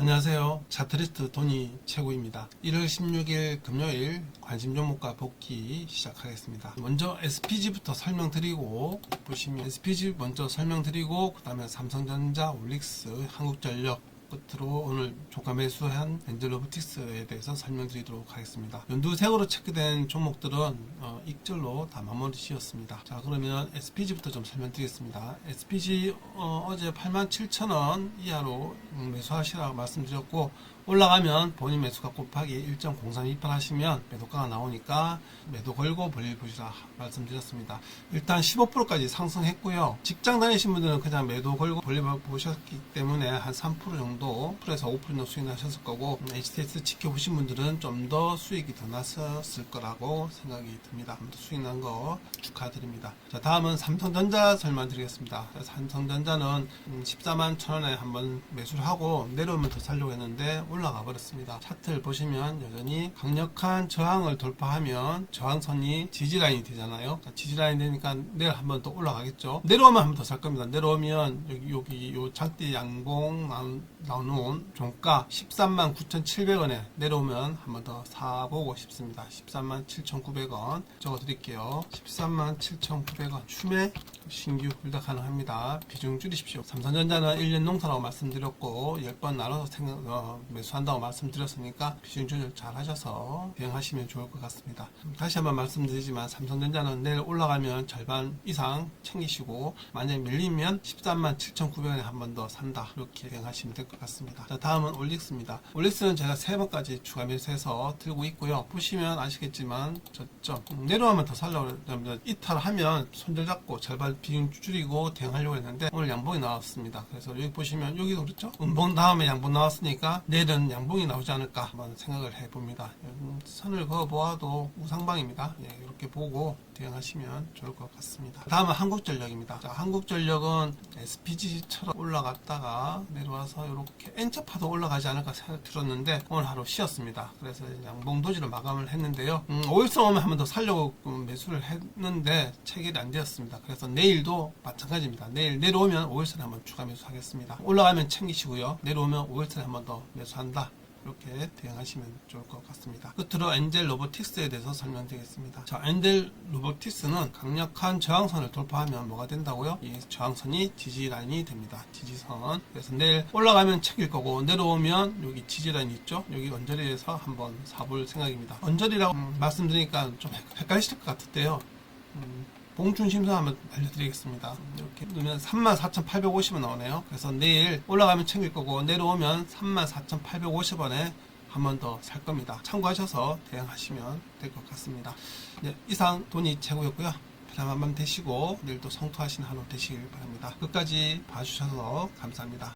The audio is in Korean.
안녕하세요. 차트리스트 돈이 최고입니다. 1월 16일 금요일 관심 종목과 복귀 시작하겠습니다. 먼저 SPG부터 설명드리고 보시면 SPG 먼저 설명드리고 그 다음에 삼성전자, 올릭스, 한국전력 끝으로 오늘 조가 매수한 엔젤로보틱스에 대해서 설명드리도록 하겠습니다. 연두색으로 체크된 종목들은 어, 익절로 다 마무리 지었습니다. 자 그러면 SPG부터 좀 설명드리겠습니다. SPG 어, 제 87,000원 이하로 음, 매수하시라고 말씀드렸고 올라가면 본인 매수가 곱하기 1.0328 하시면 매도가가 나오니까 매도 걸고 볼일 보시라 말씀드렸습니다. 일단 15%까지 상승했고요. 직장 다니신 분들은 그냥 매도 걸고 볼일 보셨기 때문에 한 3% 정도, 프에서 5% 정도 수익 나셨을 거고, 음, HTS 지켜보신 분들은 좀 더 수익이 더 났었을 거라고 생각이 듭니다. 수익 난 거 축하드립니다. 자, 다음은 삼성전자 설명드리겠습니다. 삼성전자는 14만 1천원에 한번 매수를 하고 내려오면 더 살려고 했는데 올라가 버렸습니다. 차트를 보시면 여전히 강력한 저항을 돌파하면 저항선이 지지라인이 되잖아요. 자, 지지라인 되니까 내일 한번 더 올라가겠죠. 내려오면 한번 더 살 겁니다. 내려오면 여기 여기 요 장대 양봉 나온- 종가 13만 9,700원에 내려오면 한번 더 사보고 싶습니다. 13만 7,900원 적어드릴게요. 13만 7,900원 추매 신규 불다 가능합니다. 비중 줄이십시오. 삼성전자는 1년 농사라고 말씀드렸고 10번 나눠서 생각, 어, 매수한다고 말씀드렸으니까 비중 조절 잘 하셔서 대응하시면 좋을 것 같습니다. 다시 한번 말씀드리지만 삼성전자는 내일 올라가면 절반 이상 챙기시고 만약에 밀리면 13만 7,900원에 한 번 더 산다. 이렇게 대응하시면 될 것 같습니다. 자, 다음은 올릭스입니다. 올릭스는 제가 세 번까지 추가 매수해서 들고 있고요. 보시면 아시겠지만 저점 음, 내려오면 더 살려고 이탈하면 손절 잡고 절반 비중 줄이고 대응하려고 했는데 오늘 양봉이 나왔습니다. 그래서 여기 보시면 여기도 그렇죠? 음봉 다음에 양봉 나왔으니까 내일은 양봉이 나오지 않을까 한번 생각을 해봅니다. 음, 선을 그어 보아도 우상방입니다. 예, 이렇게 보고 대응하시면 좋을 것 같습니다. 다음은 한국전력입니다. 자, 한국전력은 SPG처럼 올라갔다가 내려와서 이렇게 N자파도 올라가지 않을까 생각 들었는데 오늘 하루 쉬었습니다. 그래서 양봉 도지로 마감을 했는데요. 음, 5일선 오면 한 번 더 살려고 음, 매수를 했는데 체결이 안 되었습니다. 그래서 내일 도 마찬가지입니다. 내일 내려오면 5일선에 한번 추가 매수하겠습니다. 올라가면 챙기시고요. 내려오면 5일선에 한번 더 매수한다. 이렇게 대응하시면 좋을 것 같습니다. 끝으로 엔젤 로보틱스에 대해서 설명드리겠습니다. 자, 엔젤 로보틱스는 강력한 저항선을 돌파하면 뭐가 된다고요? 이 저항선이 지지라인이 됩니다. 지지선. 그래서 내일 올라가면 책일 거고 내려오면 여기 지지라인 있죠? 여기 언저리에서 한번 사볼 생각입니다. 언저리라고 음, 말씀드리니까 좀 헷- 헷갈리실 것 같은데요. 음, 봉준심사 한번 알려드리겠습니다. 이렇게 누르면 34,850원 나오네요. 그래서 내일 올라가면 챙길 거고 내려오면 34,850원에 한 번 더 살 겁니다. 참고하셔서 대응하시면 될 것 같습니다. 네, 이상 돈이 최고였고요. 편안한 밤 되시고 내일도 성투하신 하루 되시길 바랍니다. 끝까지 봐주셔서 감사합니다.